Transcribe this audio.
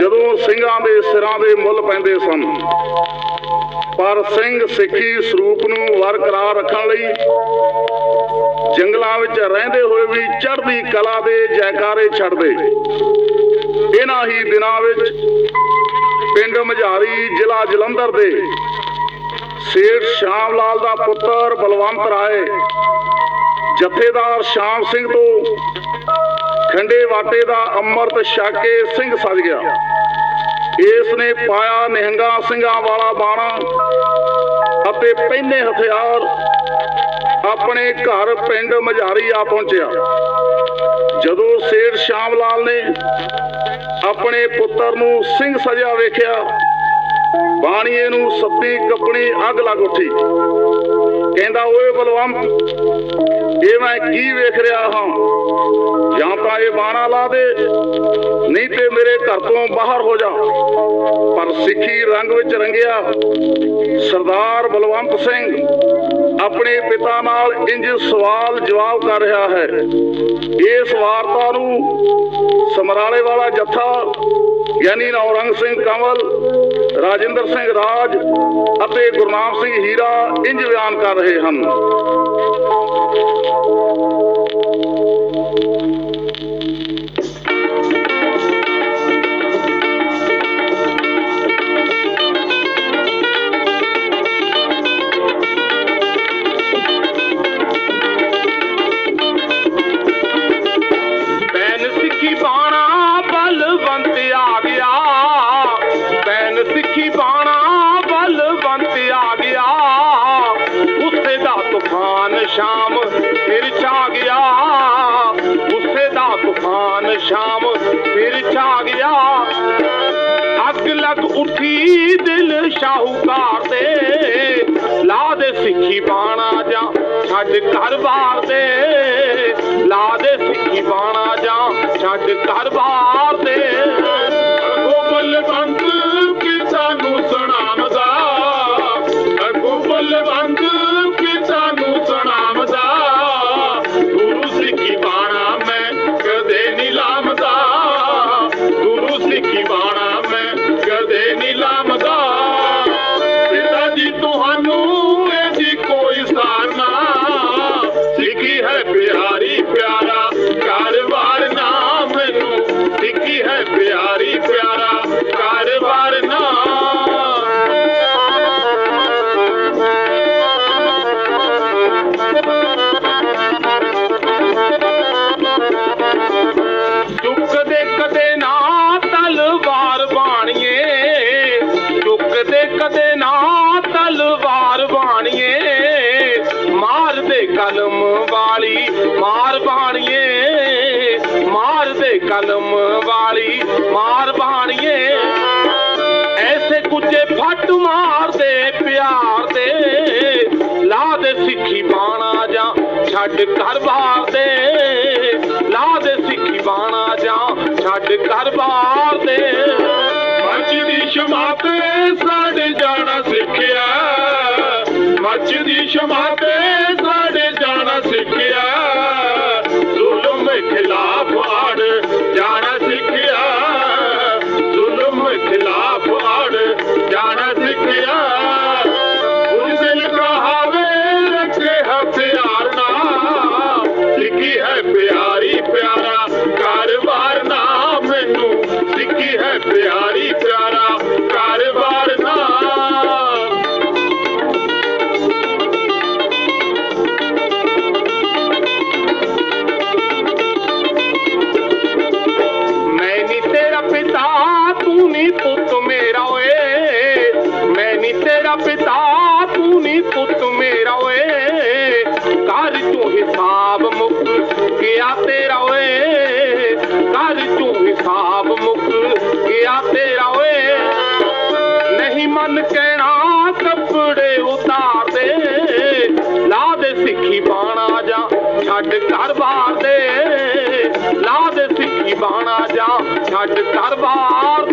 ਸਿੰਘਾਂ ਦੇ ਸਿਰਾਂ ਦੇ ਮੁੱਲ ਪੈਂਦੇ ਸਨ, ਪਰ ਸਿੰਘ ਸਿੱਖੀ ਸਰੂਪ ਨੂੰ ਬਰਕਰਾਰ ਰੱਖਣ ਲਈ ਜੰਗਲਾਂ ਵਿੱਚ ਰਹਿੰਦੇ ਹੋਏ ਵੀ ਚੜ੍ਹਦੀ ਕਲਾ ਦੇ ਜੈਕਾਰੇ ਛੱਡਦੇ। ਇਹਨਾਂ ਹੀ ਦਿਨਾਂ ਵਿੱਚ ਪਿੰਡ ਮਝਾਰੀ ਜ਼ਿਲ੍ਹਾ ਜਲੰਧਰ ਦੇ ਸੇਠ ਸ਼ਾਮ ਲਾਲ ਦਾ ਪੁੱਤਰ ਬਲਵੰਤ ਰਾਏ, ਜਥੇਦਾਰ ਸ਼ਾਮ ਸਿੰਘ ਤੋਂ ਖੰਡੇ ਵਾਟੇ ਦਾ ਅੰਮ੍ਰਿਤ ਛਕ ਕੇ ਸਿੰਘ ਸਜ ਗਿਆ। ਇਸ ਨੇ ਪਾਇਆ ਨਿਹੰਗਾ ਸਿੰਘਾਂ ਵਾਲਾ ਬਾਣਾ ਅਤੇ ਪਹਿਨੇ ਹਥਿਆਰ ਆਪਣੇ ਘਰ ਪਿੰਡ ਮਝਾਰੀ ਆ ਪਹੁੰਚਿਆ। ਜਦੋਂ ਸੇਠ ਸ਼ਾਮ ਲਾਲ ਨੇ ਆਪਣੇ ਪੁੱਤਰ ਨੂੰ ਸਿੰਘ ਸਜਿਆ ਵੇਖਿਆ ਬਾਣੀਏ ਨੂੰ ਸੱਤੀ ਕੱਪਣੀ ਅੱਗ ਲੱਗ ਉੱਠੀ। ਕਹਿੰਦਾ, ਓਏ ਬਲਵੰਤ, ਇਹ ਮੈਂ ਕੀ ਵੇਖ ਰਿਹਾ ਹਾਂ? ਜਾਂ ਤਾਂ ਇਹ ਬਾਣਾ ਲਾ ਦੇ, ਨਹੀਂ ਤੇ ਮੇਰੇ ਘਰ ਤੋਂ ਬਾਹਰ ਹੋ ਜਾ। ਪਰ ਸਿੱਖੀ ਰੰਗ ਵਿੱਚ ਰੰਗਿਆ ਸਰਦਾਰ ਬਲਵੰਤ ਸਿੰਘ ਆਪਣੇ ਪਿਤਾ ਨਾਲ ਇੰਜ ਸਵਾਲ ਜਵਾਬ ਕਰ ਰਿਹਾ ਹੈ। ਇਸ ਵਾਰਤਾ ਨੂੰ ਸਮਰਾਲੇ ਵਾਲਾ ਜੱਥਾ ਯਾਨੀ ਨੌਰੰਗ ਸਿੰਘ ਕੰਵਲ, ਰਾਜਿੰਦਰ ਸਿੰਘ ਰਾਜ ਅਤੇ ਗੁਰਨਾਮ ਸਿੰਘ ਹੀਰਾ ਇੰਜ ਬਿਆਨ ਕਰ ਰਹੇ ਹਨ। ਸ਼ਾਹੂਕਾਰ ਦੇ ਲਾ ਦੇ ਸਿੱਖੀ ਬਾਣਾ ਜਾਂ ਛੱਡ ਘਰ-ਬਾਰ ਦੇ ਪਿਆਰੀ ਵਾਲੀ, ਮਾਰ ਬਾਣੀਏ ਮਾਰਦੇ ਕਲਮ ਵਾਲੀ, ਮਾਰ ਬਾਣੀਏ। ਐਸੇ ਕੁੱਜੇ ਫੱਟ ਮਾਰਦੇ, ਪਿਆਰ ਦੇ। ਲਾ ਦੇ ਸਿੱਖੀ ਬਾਣਾ ਜਾਂ, ਛੱਡ ਘਰ ਬਾਰ ਦੇ। ਲਾ ਦੇ ਸਿੱਖੀ ਬਾਣਾ ਜਾਂ, ਛੱਡ ਘਰ ਬਾਰ ਦੇ। ਮੱਚ ਦੀ ਸ਼ਮਾ ਸਾਡੇ ਜਾਣਾ ਸਿੱਖਿਆ। ਮੱਚ ਦੀ ਸ਼ਮਾ ਹਿਸਾਬ ਮੁੱਕ ਗਿਆ ਤੇਰਾ ਓਏ ਕਰ ਤੂੰ ਹਿਸਾਬ ਮੁੱਕ ਗਿਆ ਤੇਰਾ ਓਏ। ਨਹੀਂ ਮਨ ਕਹਿਣਾ ਕੱਪੜੇ ਉਤਾਰ ਦੇ, ਲਾ ਦੇ ਸਿੱਖੀ ਬਾਣਾ ਜਾ, ਛੱਡ ਘਰ ਬਾਰ ਦੇ। ਲਾ ਦੇ ਸਿੱਖੀ ਬਾਣਾ ਜਾ, ਛੱਡ ਘਰ ਬਾਰ